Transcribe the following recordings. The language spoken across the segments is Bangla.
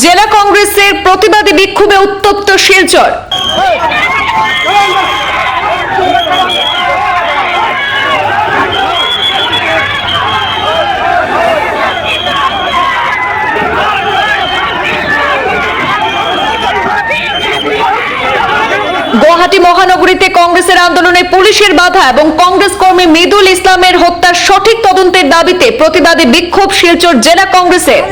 জেলা কংগ্রেসের প্রতিবাদী বিক্ষোভে উত্তপ্ত শিলচর গুয়াহাটি মহানগরীতে কংগ্রেসের আন্দোলনে পুলিশের বাধা এবং কংগ্রেস কর্মী মৃদুল ইসলামের হত্যার সঠিক তদন্তের দাবিতে প্রতিবাদী বিক্ষোভ শিলচর জেলা কংগ্রেসের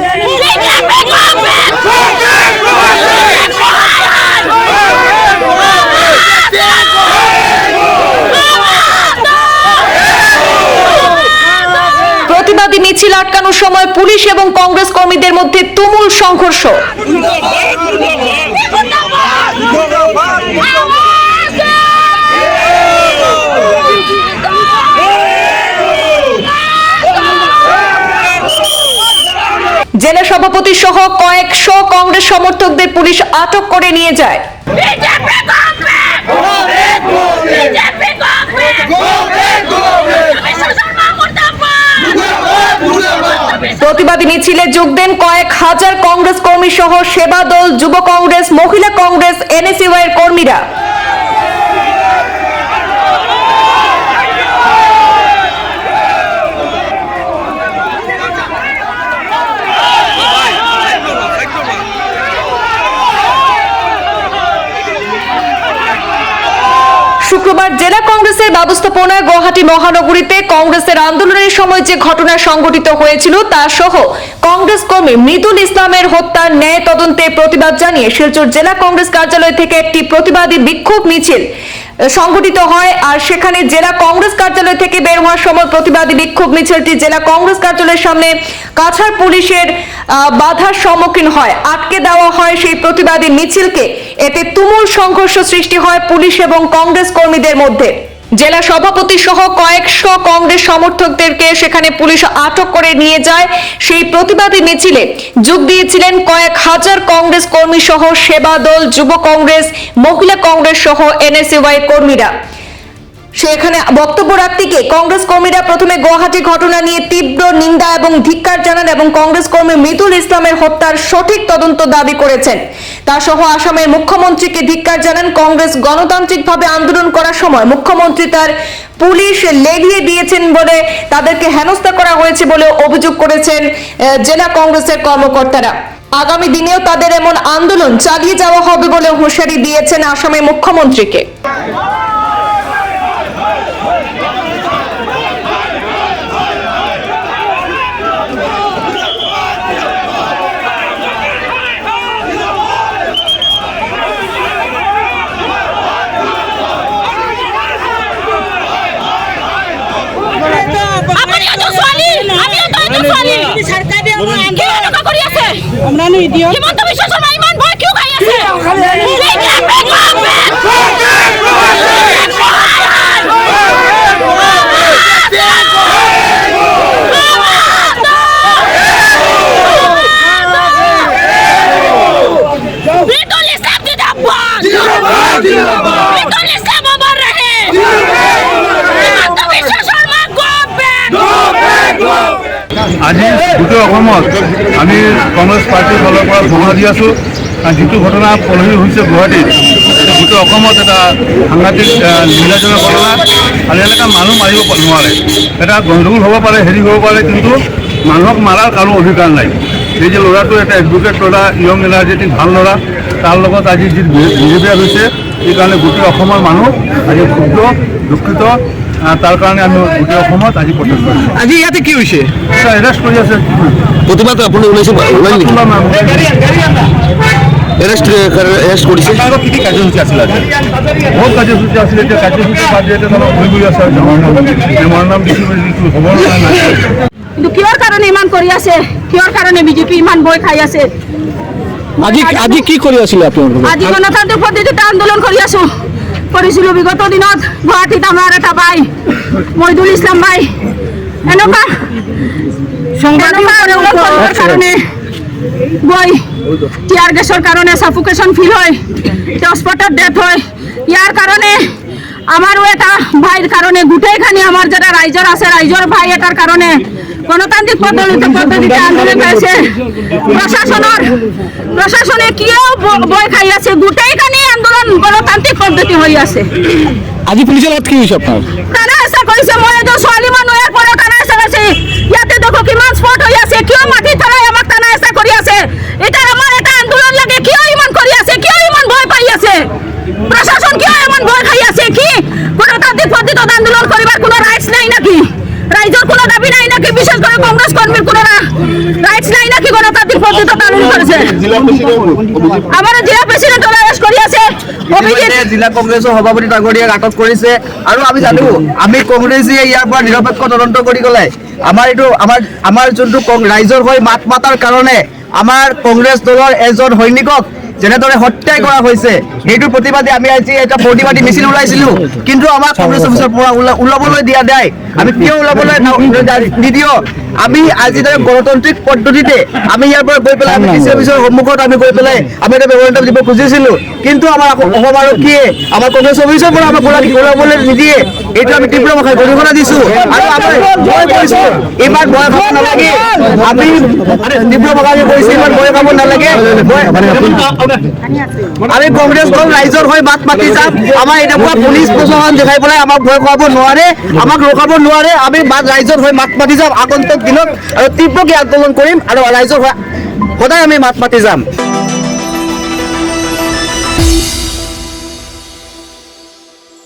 প্রতিবাদী মিছিল আটকানোর সময় পুলিশ এবং কংগ্রেস কর্মীদের মধ্যে তুমুল সংঘর্ষ। জেলা সভাপতি সহ কয়েকশো কংগ্রেস সমর্থকদের পুলিশ আটক করে নিয়ে যায়। প্রতিবাদী মিছিলে যোগ দেন কয়েক হাজার কংগ্রেস কর্মী সহ সেবা দল, যুব কংগ্রেস, মহিলা কংগ্রেস, এনএসইউআই এর কর্মীরা। শুক্রবার জেলা কংগ্রেসের ব্যবস্থাপনায় গুয়াহাটি মহানগরীতে কংগ্রেসের আন্দোলনের সময় যে ঘটনা সংঘটিত হয়েছিল তা সহ কংগ্রেস কর্মী মৃদুল ইসলামের হত্যার ন্যায় তদন্তে প্রতিবাদ জানিয়ে শিলচর জেলা কংগ্রেস কার্যালয় থেকে একটি প্রতিবাদী বিক্ষোভ মিছিল সংঘটিত হয়। আর সেখানে জেলা কংগ্রেস কার্যালয় থেকে বের হওয়ার সময় প্রতিবাদী বিক্ষোভ মিছিলটি জেলা কংগ্রেস কার্যালয়ের সামনে কাছাড় পুলিশের বাধার সম্মুখীন হয়। আটকে দেওয়া হয় সেই প্রতিবাদী মিছিলকে। এতে তুমুল সংঘর্ষ সৃষ্টি হয় পুলিশ এবং কংগ্রেস কর্মীদের মধ্যে। জেলা সভাপতি সহ কয়েকশো কংগ্রেস সমর্থকদেরকে সেখানে পুলিশ আটক করে নিয়ে যায়। সেই প্রতিবাদী মিছিলে যোগ দিয়েছিলেন কয়েক হাজার কংগ্রেস কর্মী সহ সেবা দল, যুব কংগ্রেস, মহিলা কংগ্রেস সহ এনএসইউআই কর্মীরা। সেখানে বক্তব্য রাখতে গিয়ে কংগ্রেস কর্মীরা প্রথমে গুয়াহাটি ঘটনা নিয়ে তীব্র নিন্দা এবং ধিক্কার জানান এবং কংগ্রেস কর্মী মৃদুল ইসলামের হত্যার সঠিক তদন্ত দাবি করেছেন। তা সহ আসামের মুখ্যমন্ত্রীকে ধিক্কার জানান কংগ্রেস গণতান্ত্রিকভাবে আন্দোলন করার সময় মুখ্যমন্ত্রী তার পুলিশ লেগিয়ে দিয়েছেন বলে তাদেরকে হেনস্থা করা হয়েছে বলে অভিযোগ করেছেন জেলা কংগ্রেসের কর্মকর্তারা। আগামী দিনেও তাদের এমন আন্দোলন চালিয়ে যাওয়া হবে বলে হুঁশিয়ারি দিয়েছেন আসামের মুখ্যমন্ত্রীকে আপুনি এজন ছোৱালী আমি এটা এজন ছোৱালী কিয় এনেকুৱা কৰি আছে আমরানো ইডিয়ট হিমন্ত বিশ্ব শৰ্মা ইমান ভয় কিয় খাই আছে বিজেপি কংগ্ৰেছ মৃদুল ইসলাম জিন্দাবাদ মৃদুল ইসলাম অমর রহে হিমন্ত বিশ্ব শৰ্মা গো বেক আজি গোটেই অসমত আমি কংগ্ৰেছ পাৰ্টীৰ ফালৰ পৰা ঘোষণা দি আছোঁ। যিটো ঘটনা পলহি হৈছে গুৱাহাটীত গোটেই অসমত এটা সাংঘাতিক নিৰ্যাতনৰ ঘটনা আৰু এনেকুৱা মানুহ মাৰিব নোৱাৰে। এটা গণ্ডগোল হ'ব পাৰে, হেৰি হ'ব পাৰে, কিন্তু মানুহক মাৰাৰ কাৰো অধিকাৰ নাই। এই যে ল'ৰাটো এটা এডভকেট ল'ৰা য়ং এনাৰ্জেটিক ভালো ল'ৰা, তাৰ লগত আজি যি বিহেভিয়াৰ হৈছে সেইকাৰণে গোটেই অসমৰ মানুহ আজি ক্ষুব্ধ, দুঃখিত। তাৰ কাৰণে আমি গোটেই অসমত আজি প্ৰটেষ্ট কৰিছোঁ। আজি ইয়াতে কি হৈছে? এৰেষ্ট কৰি আছে। প্ৰতিবাদ আপুনি ওলাইছে এৰেষ্ট এৰেষ্ট কৰিছে? কি কি কাৰ্যসূচী আছিল আজি? বহুত কাৰ্যসূচী আছিলে এতিয়া কাৰ্যসূচী বাদ দিয়ে এতিয়া অলপ ঘূৰি ঘূৰি আছে মোৰ নাম। দিছোঁ দিছোঁ হ'ব কিন্তু কিহৰ কাৰণে ইমান কৰি আছে? কিহৰ কাৰণে বিজেপি ইমান ভয় খাই আছে? আজি আজি কি কৰি আছিলে আপোনালোকে? আজি গণতান্ত্ৰিক পদ্ধতিতে আন্দোলন কৰি আছো। কৰিছিলো বিগত দিনত গুৱাহাটীত আমাৰ এটা বাই মহিদুল ইছলাম বাই এনেকুৱা কাৰণে গৈ টিয়াৰ গেছৰ কাৰণে চাফুকেশ্যন ফিল হয় তেওঁ স্পটত ডেথ হয় ইয়াৰ কাৰণে আমাৰো এটা ভাইৰ কাৰণে গোটেইখিনি আমাৰ যারা ৰাইজৰ আছে ৰাইজৰ ভাই এটাৰ কাৰণে গণতান্ত্রিক পদ্ধতিতে পদ্ধতিতে আন্দোলন হয়েছে প্রশাসনের প্রশাসনে কেউ ব- বয় খাই আছে গোটেইখানি আন্দোলন গণতান্ত্রিক পদ্ধতি হয়ে আছে আজি পুলিচের হাত কি হয়েছে আপনার? কানা আশা কৰিছে মই এজন ছোৱালী মানুহ ইয়াৰ পৰা কানা আশা কৰিছে ইয়াতে দেখো কিমান স্পট হৈ আছে কিয় মাটি পেলাই আমাক কানা আশা কৰি আছে? এতিয়া আমাৰ এটা আন্দোলন লাগে কিয় ইমান আছে? কিয় ইমান ভয় পাই আছে? প্ৰশাসন কিয় ইমান ভয় খাই আছে? কি? গণতান্ত্ৰিক পদ্ধতিত আন্দোলন কৰিবাৰ কোনো ৰাইটছ নাই নেকি ৰাইজৰ কোনো দাবি নাই নেকি বিশেষ কৰি কংগ্ৰেছ কৰ্মীৰ কোনো ৰাইটছ নাই নেকি গণতান্ত্ৰিক পদ্ধতিত আন্দোলন কৰিছে আমাৰ জিলা আছে অভিজিৎ। লগতে জিলা কংগ্ৰেছৰ সভাপতি ডাঙৰীয়াক আটক কৰিছে আৰু আমি জানো আমি কংগ্ৰেছে ইয়াৰ পৰা নিৰপেক্ষ তদন্ত কৰি গ'লে আমাৰ এইটো আমাৰ আমাৰ যোনটো ৰাইজৰ হৈ মাত মাতাৰ কাৰণে আমাৰ কংগ্ৰেছ দলৰ এজন সৈনিকক যেনেদৰে হত্যাই কৰা হৈছে, সেইটোৰ প্ৰতিবাদে আমি আজি এটা প্ৰতিবাদী মিছিল ওলাইছিলো। কিন্তু আমাক কংগ্ৰেছ অফিচৰ পৰা ওলাবলৈ দিয়া নাই। আমি কিয় ওলাবলৈ নিদিও আমি আজি দৰে গণতান্ত্ৰিক পদ্ধতিতে আমি ইয়াৰ পৰা গৈ পেলাই আমি ডি চি অফিচৰ সন্মুখত আমি গৈ পেলাই আমি এটা মেমৰেণ্ডাম দিব খুজিছিলো। কিন্তু আমাৰ অসম আৰক্ষীয়ে আমাৰ কংগ্ৰেছ অফিচৰ পৰা আমাক নিদিয়ে। এইটো আমি তীব্ৰ ভাষাত গৰিহণা দিছো। আৰু আমি ভয় কৰিছো। ইমান ভয় খাব নালাগে। আমি তীব্ৰ ভাষাৰে কৈছো ইমান ভয় খাব নালাগে। ভয়- আমি কংগ্ৰেছ দল ৰাইজৰ হৈ মাত মাতি যাম। আমাৰ এনেকুৱা পুলিচ প্ৰশাসন দেখাই পেলাই আমাক ভয় খুৱাব নোৱাৰে আমাক ৰখাব নোৱাৰে। আমি মাত ৰাইজৰ হৈ মাত মাতি যাম। আগন্তুক দিনত আৰু তীব্ৰকে আন্দোলন কৰিম আৰু ৰাইজৰ সদায় আমি মাত মাতি যাম।